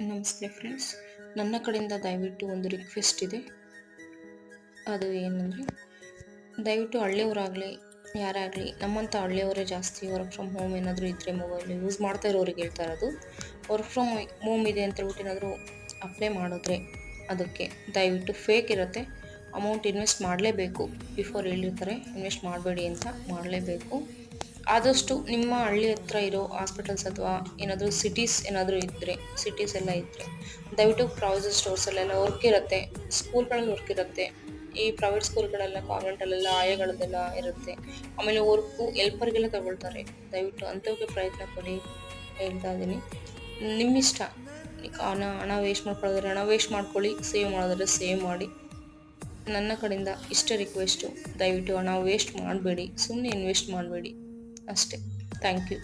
ನಮಸ್ತೆ ಫ್ರೆಂಡ್ಸ್ ನನ್ನ ಕಡೆಯಿಂದ ದಯವಿಟ್ಟು ಒಂದು ರಿಕ್ವೆಸ್ಟ್ ಇದೆ. ಅದು ಏನಂದರೆ, ದಯವಿಟ್ಟು ಹಳ್ಳಿಯವರಾಗಲಿ, ಯಾರಾಗಲಿ, ನಮ್ಮಂಥ ಹಳ್ಳಿಯವರೇ ಜಾಸ್ತಿ ವರ್ಕ್ ಫ್ರಮ್ ಹೋಮ್ ಏನಾದರೂ ಇದ್ದರೆ ಮೊಬೈಲ್ ಯೂಸ್ ಮಾಡ್ತಾ ಇರೋರಿಗೆ ಹೇಳ್ತಾ ಇರೋದು. ವರ್ಕ್ ಫ್ರಮ್ ಹೋಮ್ ಇದೆ ಅಂತ ಹೇಳ್ಬಿಟ್ಟು ಏನಾದರೂ ಅಪ್ಲೈ ಮಾಡಿದ್ರೆ ಅದಕ್ಕೆ ದಯವಿಟ್ಟು ಫೇಕ್ ಇರುತ್ತೆ. ಅಮೌಂಟ್ ಇನ್ವೆಸ್ಟ್ ಮಾಡಲೇಬೇಕು. ಬಿಫೋರ್ ಹೇಳಿರ್ತಾರೆ ಇನ್ವೆಸ್ಟ್ ಮಾಡಬೇಡಿ ಅಂತ ಮಾಡಲೇಬೇಕು. ಆದಷ್ಟು ನಿಮ್ಮ ಹಳ್ಳಿ ಹತ್ರ ಇರೋ ಹಾಸ್ಪಿಟಲ್ಸ್ ಅಥವಾ ಏನಾದರೂ ಸಿಟೀಸ್ ಏನಾದರೂ ಇದ್ದರೆ ಸಿಟೀಸ್ ಎಲ್ಲ ಇದ್ದರೆ ದಯವಿಟ್ಟು ಪ್ರೈವೇಟ್ ಸ್ಟೋರ್ಸಲ್ಲೆಲ್ಲ ವರ್ಕ್ ಇರುತ್ತೆ ಸ್ಕೂಲ್ಗಳಲ್ಲಿ ವರ್ಕ್ ಇರುತ್ತೆ ಈ ಪ್ರೈವೇಟ್ ಸ್ಕೂಲ್ಗಳೆಲ್ಲ ಕಾನ್ವೆಂಟಲ್ಲೆಲ್ಲ ಆಯಗಳದೆಲ್ಲ ಇರುತ್ತೆ. ಆಮೇಲೆ ವರ್ಕು ಎಲ್ಪರ್ಗೆಲ್ಲ ತಗೊಳ್ತಾರೆ. ದಯವಿಟ್ಟು ಅಂಥವಕ್ಕೆ ಪ್ರಯತ್ನ ಕೊಡಿ ಹೇಳ್ತಾ ಇದ್ದೀನಿ. ನಿಮ್ಮಿಷ್ಟ ಹಣ ಹಣ ವೇಸ್ಟ್ ಮಾಡ್ಕೊಳ್ಳೋದ್ರೆ ಹಣ ವೇಸ್ಟ್ ಮಾಡ್ಕೊಳ್ಳಿ ಸೇವ್ ಮಾಡೋದ್ರೆ ಸೇವ್ ಮಾಡಿ. ನನ್ನ ಕಡೆಯಿಂದ ಇಷ್ಟ ರಿಕ್ವೆಸ್ಟು ದಯವಿಟ್ಟು ಹಣ ವೇಸ್ಟ್ ಮಾಡಬೇಡಿ. ಸುಮ್ಮನೆ ಇನ್ವೆಸ್ಟ್ ಮಾಡಬೇಡಿ. ಅಷ್ಟೇ ಥ್ಯಾಂಕ್ ಯು